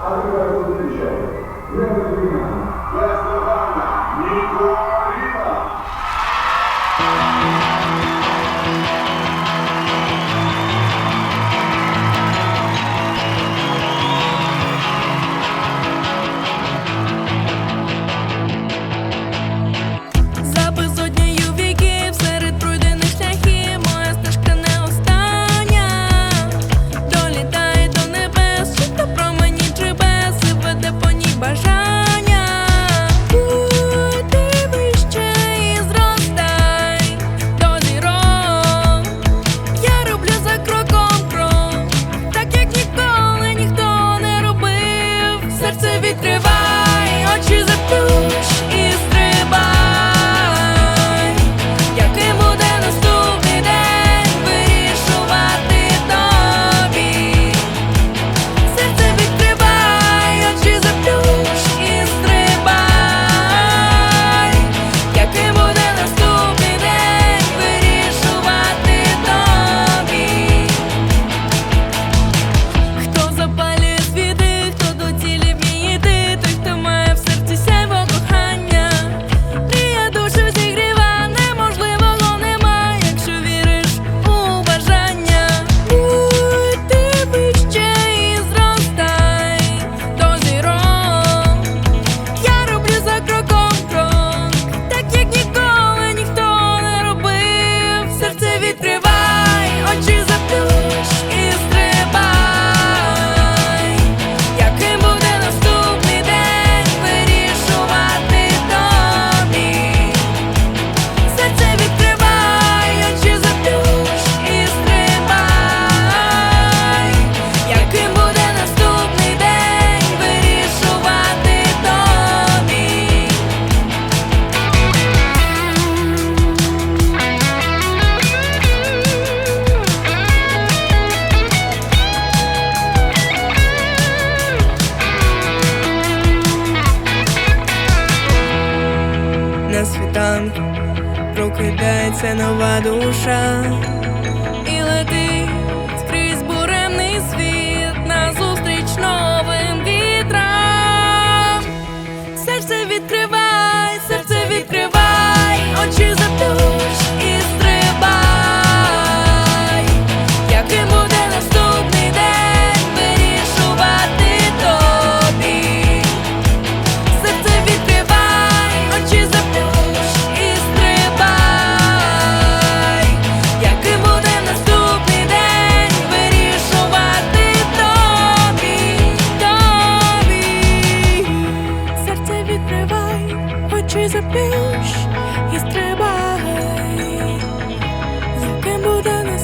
Africa will be the show. Revolution. Yes, Nirvana. Nico. там прокидається нова душа і летить крізь буремний світ назустріч ночі. закривай, очі заплющ і стрибай, яке буде не.